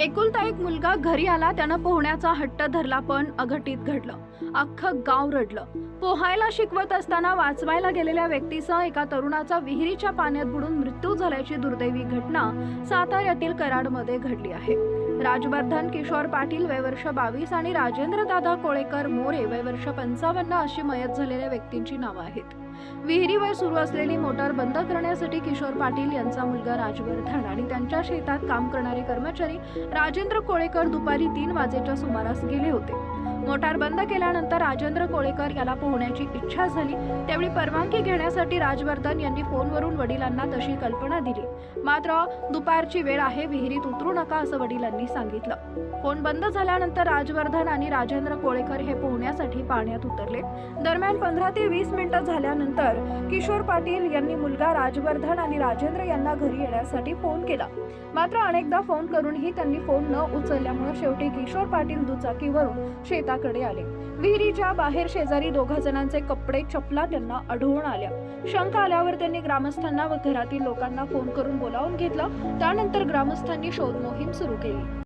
एकुलता एक मुलगा घरी आला त्यानं पोहण्याचा हट्ट धरला पण अघटित घडलं. अख्खं गाव रडलं. पोहायला शिकवत असताना वाचवायला गेलेल्या व्यक्तीसह एका तरुणाचा विहिरीच्या पाण्यात बुडून मृत्यू झाल्याची दुर्दैवी घटना साताऱ्यातील कराडमध्ये घडली आहे. राजवर्धन किशोर पाटील वयवर्ष बावीस आणि राजेंद्र दादा कोळेकर मोरे वयवर्ष पंचावन्न अशी मयत झालेल्या व्यक्तींची नावं आहेत. विहिरीवर सुरू असलेली मोटार बंद करण्यासाठी किशोर पाटील यांचा मुलगा राजवर्धन आणि त्यांच्या शेतात काम करणारे कर्मचारी राजेंद्र कोळेकर दुपारी तीन वाजेच्या सुमारास गेले होते. मोटार बंद केल्यानंतर राजेंद्र कोळेकर याला पोहण्याची इच्छा झाली. त्यावेळी परवानगी घेण्यासाठी राजवर्धन यांनी फोनवरून वडिलांना तशी कल्पना दिली. मात्र दुपारची वेळ आहे विहिरीत उतरू नका असं वडिलांनी सांगितलं. फोन बंद झाल्यानंतर राजवर्धन आणि राजेंद्र कोळेकर हे पोहण्यासाठी पाण्यात उतरले. दरम्यान पंधरा ते वीस मिनिटं झाल्यानंतर किशोर पाटील यांनी मुलगा राजवर्धन आणि राजेंद्र यांना घरी येण्यासाठी फोन केला. मात्र अनेकदा फोन करूनही त्यांनी फोन न उचलल्यामुळे शेवटी किशोर पाटील दुचाकीवरून शेताकडे आले. विहिरीच्या बाहेर शेजारी दोघा जणांचे कपडे चपला त्यांना आढळून आल्या. शंका आल्यावर त्यांनी ग्रामस्थांना व घरातील लोकांना फोन करून बोलावून घेतलं. त्यानंतर ग्रामस्थांनी शोध मोहीम सुरू केली.